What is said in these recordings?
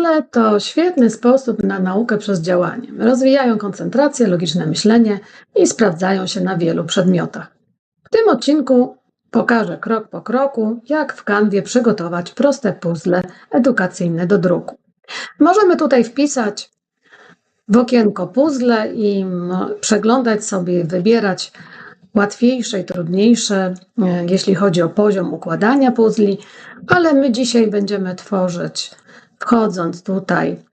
Puzzle to świetny sposób na naukę przez działanie. Rozwijają koncentrację, logiczne myślenie i sprawdzają się na wielu przedmiotach. W tym odcinku pokażę krok po kroku, jak w Canwie przygotować proste puzzle edukacyjne do druku. Możemy tutaj wpisać w okienko puzzle i przeglądać sobie, wybierać łatwiejsze i trudniejsze, e, jeśli chodzi o poziom układania puzli, ale my dzisiaj będziemy tworzyć, wchodząc tutaj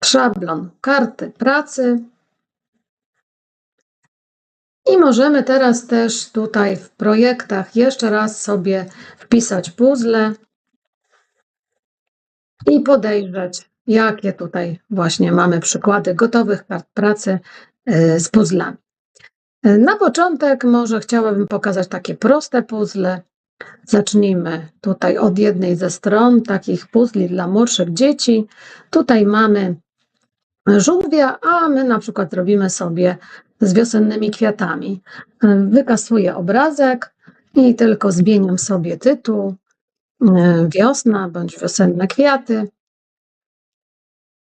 w szablon karty pracy. I możemy teraz też tutaj w projektach jeszcze raz sobie wpisać puzzle i podejrzeć, jakie tutaj właśnie mamy przykłady gotowych kart pracy e, z puzzlami. Na początek może chciałabym pokazać takie proste puzzle. Zacznijmy tutaj od jednej ze stron takich puzli dla młodszych dzieci. Tutaj mamy żółwia, a my na przykład zrobimy sobie z wiosennymi kwiatami. Wykasuję obrazek i tylko zmieniam sobie tytuł wiosna bądź wiosenne kwiaty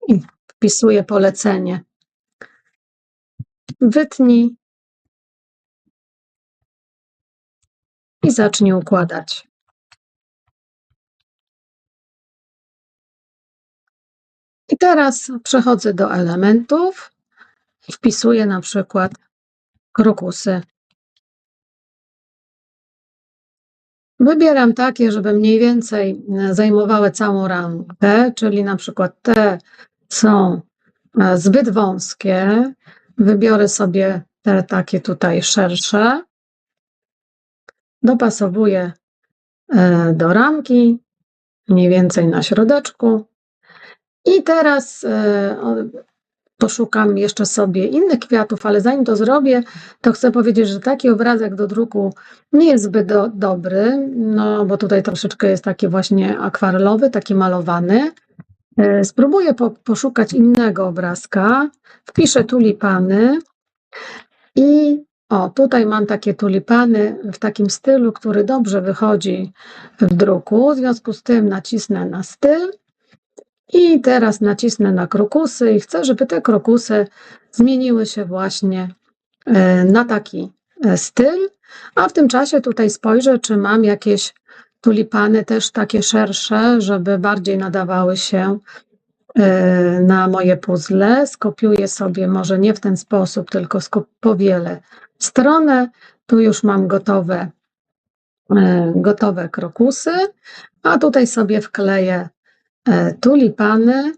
i wpisuję polecenie. Wytnij i zacznij układać. I teraz przechodzę do elementów i wpisuję na przykład krokusy. Wybieram takie, żeby mniej więcej zajmowały całą ramkę, czyli na przykład te są e, zbyt wąskie. Wybiorę sobie te takie tutaj szersze dopasowuję e, do ramki, mniej więcej na środeczku. I teraz e, poszukam jeszcze sobie innych kwiatów, ale zanim to zrobię, to chcę powiedzieć, że taki obrazek do druku nie jest zbyt do, dobry, no bo tutaj troszeczkę jest taki właśnie akwarelowy, taki malowany. E, spróbuję po, poszukać innego obrazka, wpiszę tulipany i o, tutaj mam takie tulipany w takim stylu, który dobrze wychodzi w druku. W związku z tym nacisnę na styl i teraz nacisnę na krokusy i chcę, żeby te krokusy zmieniły się właśnie e, na taki e, styl. A w tym czasie tutaj spojrzę, czy mam jakieś tulipany też takie szersze, żeby bardziej nadawały się e, na moje puzzle. Skopiuję sobie może nie w ten sposób, tylko powielę stronę. Tu już mam gotowe, e, gotowe krokusy, a tutaj sobie wkleję e, tulipany,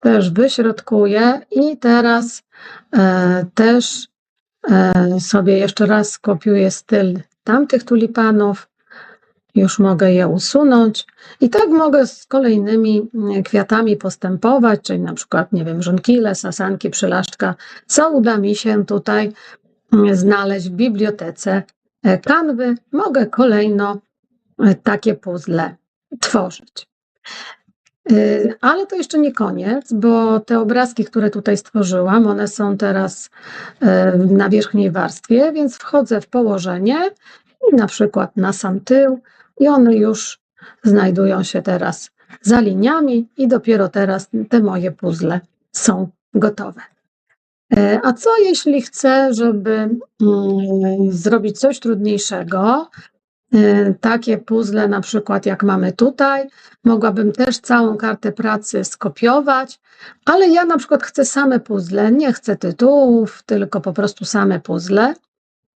też wyśrodkuję i teraz e, też sobie jeszcze raz skopiuję styl tamtych tulipanów. Już mogę je usunąć. I tak mogę z kolejnymi kwiatami postępować, czyli na przykład, nie wiem, żonkile, sasanki, przylaszczka, co uda mi się tutaj znaleźć w bibliotece Kanwy, mogę kolejno e, takie puzzle tworzyć. E, ale to jeszcze nie koniec, bo te obrazki, które tutaj stworzyłam, one są teraz e, na wierzchniej warstwie, więc wchodzę w położenie i na przykład na sam tył i one już znajdują się teraz za liniami i dopiero teraz te moje puzzle są gotowe. E, a co jeśli chcę, żeby mm, zrobić coś trudniejszego? E, takie puzzle, na przykład jak mamy tutaj, mogłabym też całą kartę pracy skopiować, ale ja na przykład chcę same puzzle, nie chcę tytułów, tylko po prostu same puzzle.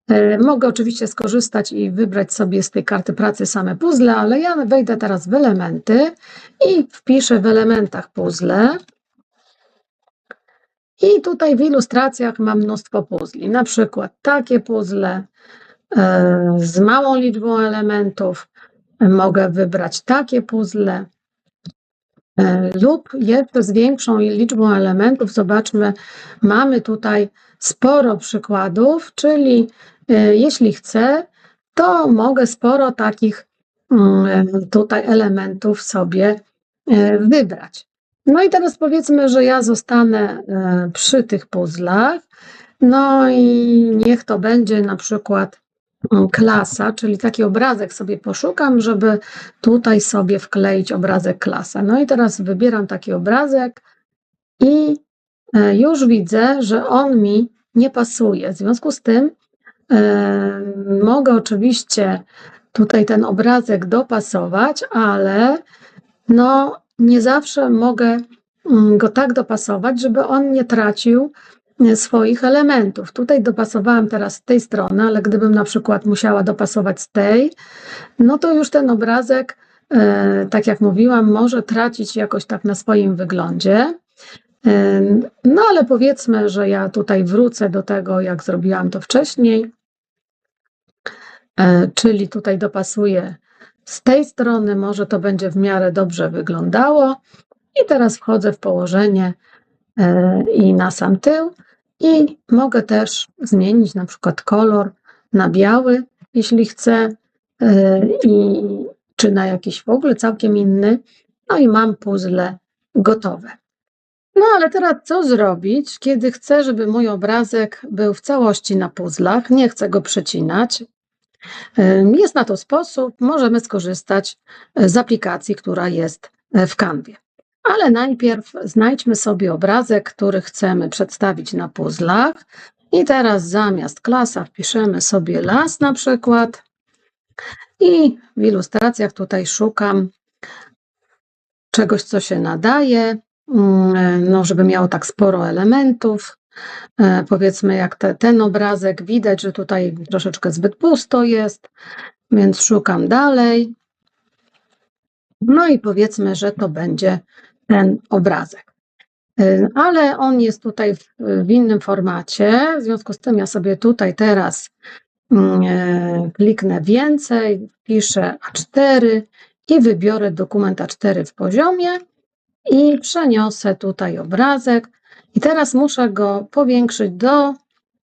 E, mogę oczywiście skorzystać i wybrać sobie z tej karty pracy same puzzle, ale ja wejdę teraz w elementy i wpiszę w elementach puzzle. I tutaj w ilustracjach mam mnóstwo puzli, na przykład takie puzzle e, z małą liczbą elementów. Mogę wybrać takie puzzle e, lub jeszcze z większą liczbą elementów. Zobaczmy, mamy tutaj sporo przykładów, czyli e, jeśli chcę, to mogę sporo takich mm, tutaj elementów sobie wybrać. No i teraz powiedzmy, że ja zostanę e, przy tych puzzlach. No i niech to będzie na przykład klasa, czyli taki obrazek sobie poszukam, żeby tutaj sobie wkleić obrazek klasa. No i teraz wybieram taki obrazek i e, już widzę, że on mi nie pasuje. W związku z tym e, mogę oczywiście tutaj ten obrazek dopasować, ale no nie zawsze mogę mm, go tak dopasować, żeby on nie tracił e, swoich elementów. Tutaj dopasowałam teraz z tej strony, ale gdybym na przykład musiała dopasować z tej, no to już ten obrazek, e, tak jak mówiłam, może tracić jakoś tak na swoim wyglądzie. E, no ale powiedzmy, że ja tutaj wrócę do tego, jak zrobiłam to wcześniej, czyli tutaj dopasuję z tej strony może to będzie w miarę dobrze wyglądało. I teraz wchodzę w położenie e, i na sam tył i mogę też zmienić na przykład kolor na biały, jeśli chcę, e, i, czy na jakiś w ogóle całkiem inny. No i mam puzzle gotowe. No ale teraz co zrobić, kiedy chcę, żeby mój obrazek był w całości na puzzlach? Nie chcę go przecinać, jest na to sposób, możemy skorzystać e, z aplikacji, która jest e, w Canwie. Ale najpierw znajdźmy sobie obrazek, który chcemy przedstawić na puzzlach. I teraz zamiast klasa wpiszemy sobie las na przykład. I w ilustracjach tutaj szukam czegoś, co się nadaje, mm, e, no, żeby miało tak sporo elementów. E, powiedzmy, jak te, ten obrazek, widać, że tutaj troszeczkę zbyt pusto jest, więc szukam dalej. No i powiedzmy, że to będzie ten obrazek. E, ale on jest tutaj w, w innym formacie, w związku z tym ja sobie tutaj teraz mm, e, kliknę więcej, piszę A4 i wybiorę dokument A4 w poziomie i przeniosę tutaj obrazek. I teraz muszę go powiększyć do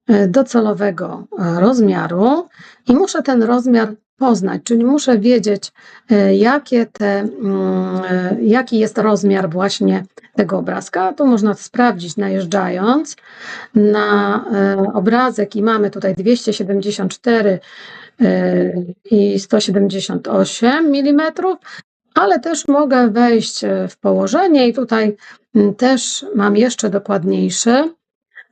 e, docelowego e, rozmiaru. I muszę ten rozmiar poznać, czyli muszę wiedzieć, e, jakie te, mm, jaki jest rozmiar właśnie tego obrazka. To można sprawdzić najeżdżając na obrazek. I mamy tutaj 274 i 178 mm, ale też mogę wejść w położenie i tutaj Mm, też mam jeszcze dokładniejszy.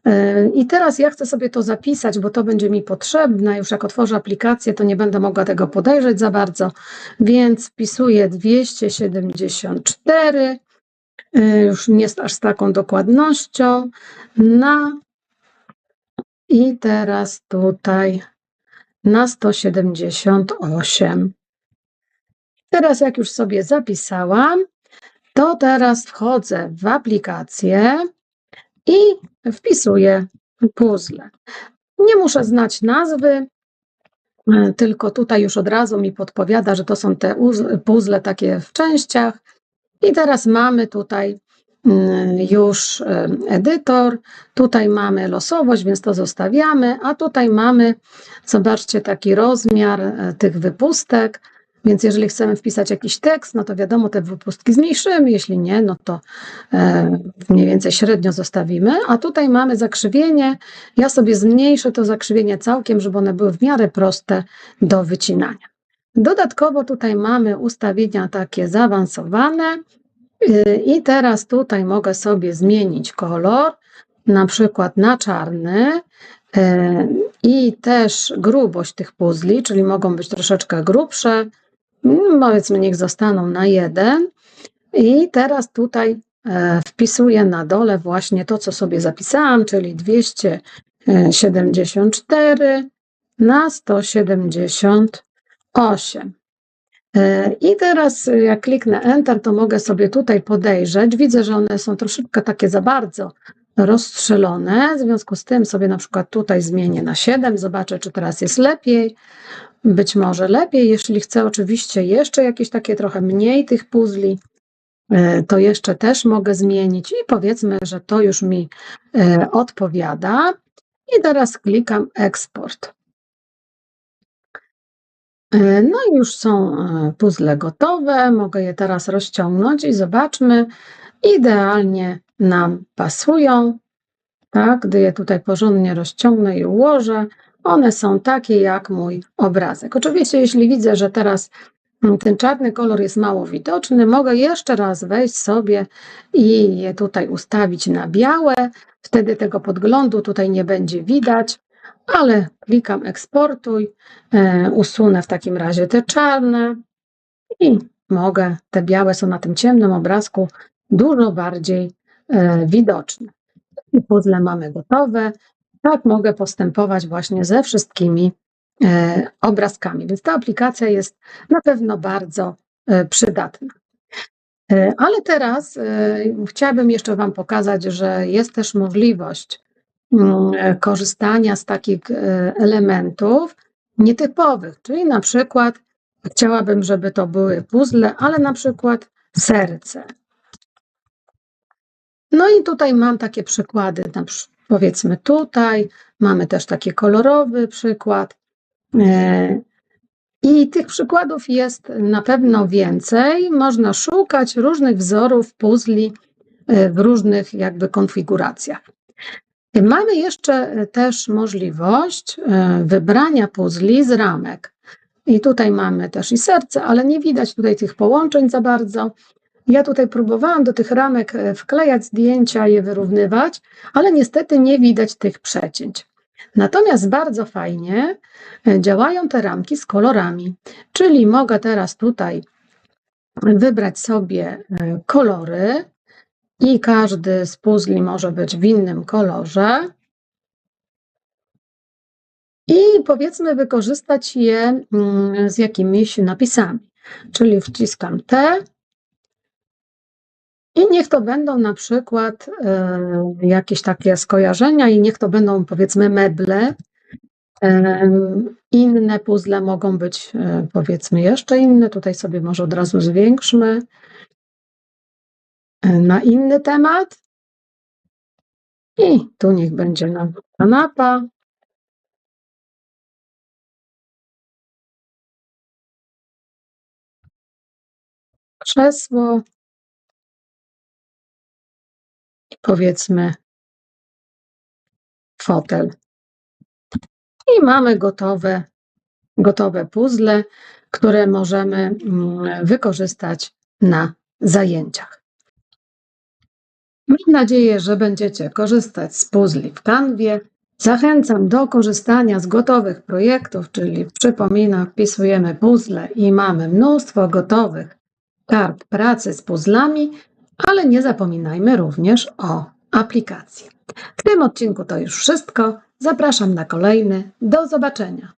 E, I teraz ja chcę sobie to zapisać, bo to będzie mi potrzebne. Już jak otworzę aplikację, to nie będę mogła tego podejrzeć za bardzo, więc wpisuję 274, e, już nie aż z taką dokładnością, na i teraz tutaj na 178. Teraz jak już sobie zapisałam, to teraz wchodzę w aplikację i wpisuję puzzle. Nie muszę znać nazwy, e, tylko tutaj już od razu mi podpowiada, że to są te puzzle takie w częściach. I teraz mamy tutaj mm, już e, edytor, tutaj mamy losowość, więc to zostawiamy, a tutaj mamy, zobaczcie, taki rozmiar e, tych wypustek. Więc jeżeli chcemy wpisać jakiś tekst, no to wiadomo, te wypustki zmniejszymy, jeśli nie, no to e, mniej więcej średnio zostawimy. A tutaj mamy zakrzywienie. Ja sobie zmniejszę to zakrzywienie całkiem, żeby one były w miarę proste do wycinania. Dodatkowo tutaj mamy ustawienia takie zaawansowane y, i teraz tutaj mogę sobie zmienić kolor, na przykład na czarny y, i też grubość tych puzli, czyli mogą być troszeczkę grubsze, powiedzmy niech zostaną na jeden. I teraz tutaj e, wpisuję na dole właśnie to, co sobie zapisałam, czyli 274 na 178. E, I teraz jak kliknę Enter, to mogę sobie tutaj podejrzeć. Widzę, że one są troszeczkę takie za bardzo rozstrzelone. W związku z tym sobie na przykład tutaj zmienię na 7, zobaczę, czy teraz jest lepiej być może lepiej. Jeśli chcę oczywiście jeszcze jakieś takie trochę mniej tych puzli, e, to jeszcze też mogę zmienić i powiedzmy, że to już mi e, odpowiada. I teraz klikam eksport. E, no i już są puzzle gotowe. Mogę je teraz rozciągnąć i zobaczmy. Idealnie nam pasują. Tak, gdy je tutaj porządnie rozciągnę i ułożę, one są takie jak mój obrazek. Oczywiście, jeśli widzę, że teraz ten czarny kolor jest mało widoczny, mogę jeszcze raz wejść sobie i je tutaj ustawić na białe. Wtedy tego podglądu tutaj nie będzie widać, ale klikam eksportuj, e, usunę w takim razie te czarne i mogę, te białe są na tym ciemnym obrazku dużo bardziej e, widoczne. I puzzle mamy gotowe. Tak mogę postępować właśnie ze wszystkimi e, obrazkami, więc ta aplikacja jest na pewno bardzo e, przydatna. E, Ale teraz chciałabym jeszcze Wam pokazać, że jest też możliwość mm, korzystania z takich elementów nietypowych, czyli na przykład chciałabym, żeby to były puzzle, ale na przykład serce. No i tutaj mam takie przykłady, powiedzmy tutaj, mamy też taki kolorowy przykład. E, I tych przykładów jest na pewno więcej. Można szukać różnych wzorów puzli e, w różnych jakby konfiguracjach. Mamy jeszcze też możliwość e, wybrania puzli z ramek. I tutaj mamy też i serce, ale nie widać tutaj tych połączeń za bardzo. Ja tutaj próbowałam do tych ramek e, wklejać zdjęcia, je wyrównywać, ale niestety nie widać tych przecięć. Natomiast bardzo fajnie e, działają te ramki z kolorami, czyli mogę teraz tutaj wybrać sobie e, kolory i każdy z puzli może być w innym kolorze. I powiedzmy wykorzystać je mm, z jakimiś napisami. Czyli wciskam T i niech to będą na przykład e, jakieś takie skojarzenia i niech to będą powiedzmy meble. Em, Inne puzzle mogą być e, powiedzmy jeszcze inne. Tutaj sobie może od razu zwiększmy e, na inny temat. I tu niech będzie nam kanapa. Krzesło. Powiedzmy fotel. I mamy gotowe, gotowe puzzle, które możemy mm, wykorzystać na zajęciach. Mam nadzieję, że będziecie korzystać z puzli w Canwie. Zachęcam do korzystania z gotowych projektów, czyli przypominam, wpisujemy puzzle i mamy mnóstwo gotowych kart pracy z puzzlami, ale nie zapominajmy również o aplikacji. W tym odcinku to już wszystko. Zapraszam na kolejny. Do zobaczenia.